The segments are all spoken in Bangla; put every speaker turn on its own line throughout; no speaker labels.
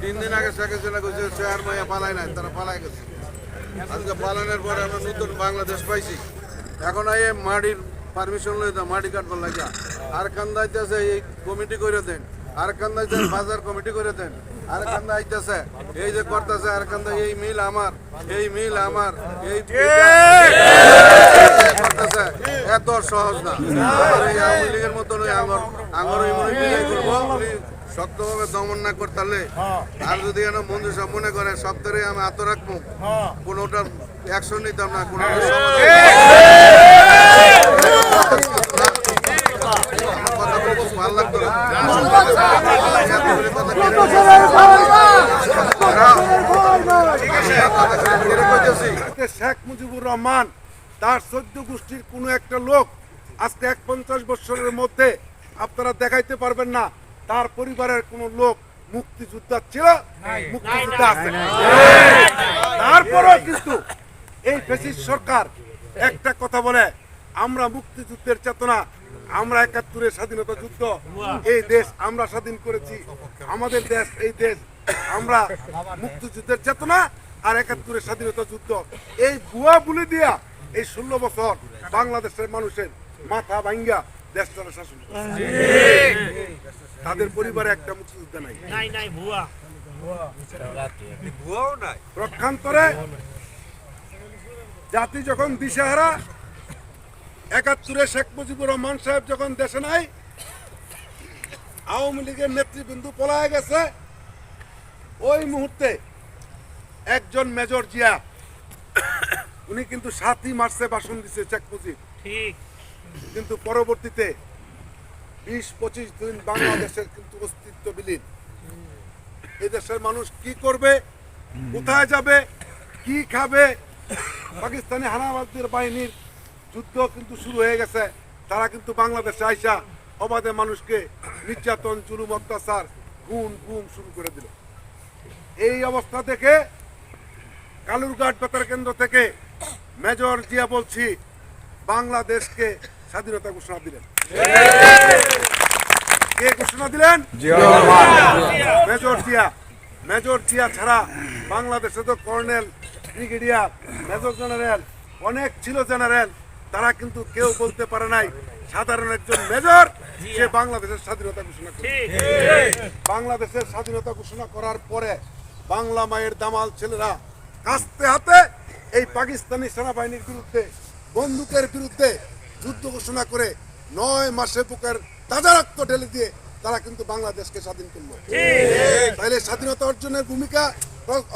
তিন দিন আগে শেখ হাসিনা কইছে, শেয়ার মাইয়া পালাই নাই। তারা পালাই গেছে। আজকে পালানোর পরে আমরা নতুন বাংলাদেশ পাইছি। এখন এই মাটির পারমিশন লই দাও মাটি কাটবার লাগা আর কান্দা আইতেছে এই কমিটি করে দেন। আর কান্দা আইতেছে বাজার কমিটি করে দেন। আর কান্দা আইতেছে, এই যে করতেছে, আর কান্দা এই মিল আমার, এই মিল আমার, এই করতেছে, এত সহজ না। আওয়ামী লীগের মতো নয় আমার আমার এমনি বিদায় করব। শক্তভাবে দমন না করতালে আর যদি এনে বন্ধু সব মনে করে সপ্তাহে আমি আত্ম রাখব। কোনোটা অ্যাকশন নিতাম না কোনো ভালো লাগতো।
আজকে শেখ মুজিবুর রহমান তার চোদ্দ গোষ্ঠীর কোনো একটা লোক আজকে এক পঞ্চাশ বছরের মধ্যে আপনারা দেখাইতে পারবেন না। তার পরিবারের কোনো লোক মুক্তিযোদ্ধা ছিল? মুক্তিযোদ্ধা আছে। তারপরেও কিন্তু এই ফেসিস সরকার একটা কথা বলে আমরা মুক্তিযুদ্ধের চেতনা আমরা একাত্তরের স্বাধীনতা যুদ্ধ এই দেশ আমরা স্বাধীন করেছি আমাদের দেশ এই দেশ আমরা মুক্তিযুদ্ধের চেতনা আর একাত্তরের স্বাধীনতা যুদ্ধ। এই ভুয়া বুলি দিয়া এই ষোলো বছর বাংলাদেশের মানুষের মাথা ভাঙ্গা দেশটারে শাসন। তাদের পরিবারে একটা মুক্তিযোদ্ধা নাই।
নাই নাই ভুয়া।
প্রক্ষান্তরে জাতি যখন দিশেহারা একাত্তরে শেখ মুজিবুর রহমান সাহেব যখন দেশে নাই আওয়ামী লীগের নেতৃবৃন্দ পলায় গেছে। ওই মুহূর্তে একজন মেজর জিয়া উনি কিন্তু সাতই মার্চে ভাষণ দিছে শেখ মুজিব।
ঠিক।
কিন্তু পরবর্তীতে বিশ পঁচিশ দিন বাংলাদেশের কিন্তু অস্তিত্ব বিলীন। এই দেশের মানুষ কি করবে কোথায় যাবে কি খাবে? পাকিস্তানি হানাবাদের বাহিনীর যুদ্ধ কিন্তু শুরু হয়ে গেছে। তারা কিন্তু বাংলাদেশে আইসা অবাধে মানুষকে নির্যাতন জুলুম অত্যাচার গুম গুম শুরু করে দিল। এই অবস্থা দেখে কালুরঘাট বেতার কেন্দ্র থেকে মেজর জিয়া বলছি বাংলাদেশকে স্বাধীনতা ঘোষণা দিলেন। কে ঘোষণা দিলেন? মেজর জিয়া। মেজর জিয়া ছাড়া বাংলাদেশে তো কর্নেল ব্রিগেডিয়ার মেজর জেনারেল অনেক ছিল জেনারেল। তারা কিন্তু কেউ বলতে পারে নাই সাধারণ একজন মেজর সে বাংলাদেশের স্বাধীনতা ঘোষণা করে বাংলাদেশের স্বাধীনতা ঘোষণা করার পরে বাংলা মায়ের দামাল ছেলেরা কাস্তে হাতে এই পাকিস্তানি সেনাবাহিনীর বিরুদ্ধে বন্দুকের বিরুদ্ধে যুদ্ধ ঘোষণা করে নয় মাসে বুকের তাজা রক্ত ঢেলে দিয়ে তারা কিন্তু বাংলাদেশকে স্বাধীন করল। তাহলে স্বাধীনতা অর্জনের ভূমিকা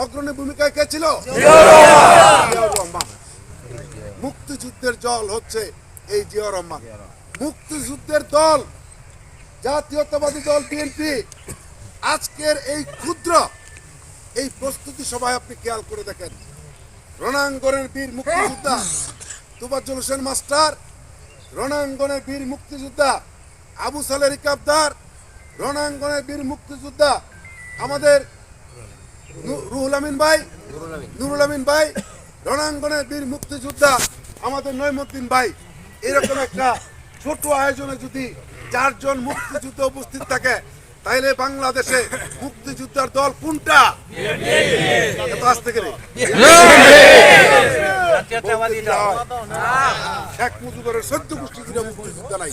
অগ্রণী ভূমিকায় কে ছিল? মুক্তিযুদ্ধের জল হচ্ছে এই জিয়াউর রহমান। মুক্তিযুদ্ধের দল জাতীয়তাবাদী দল বিএনপি আজকের এই ক্ষুদ্র এই প্রস্তুতি সভায় আপনি খেয়াল করে দেখেন। রণাঙ্গনের বীর মুক্তিযোদ্ধা তুবাজ্জল হোসেন মাস্টার রণাঙ্গনের বীর মুক্তিযোদ্ধা আবু সালের ইকাবদার রণাঙ্গনের বীর মুক্তিযোদ্ধা আমাদের রুহুল আমিন ভাই নুরুল আমিন ভাই রণাঙ্গনের বীর মুক্তিযোদ্ধা আমাদের নৈমুদ্দিন ভাই এরকম একটা ছোট আয়োজনে যদি চারজন মুক্তিযুদ্ধ উপস্থিত থাকে তাইলে বাংলাদেশে মুক্তিযোদ্ধার দল কোনটা এত আসতে গেলে শেখ মুজিবের সদ্য গোষ্ঠী মুক্তিযোদ্ধা নাই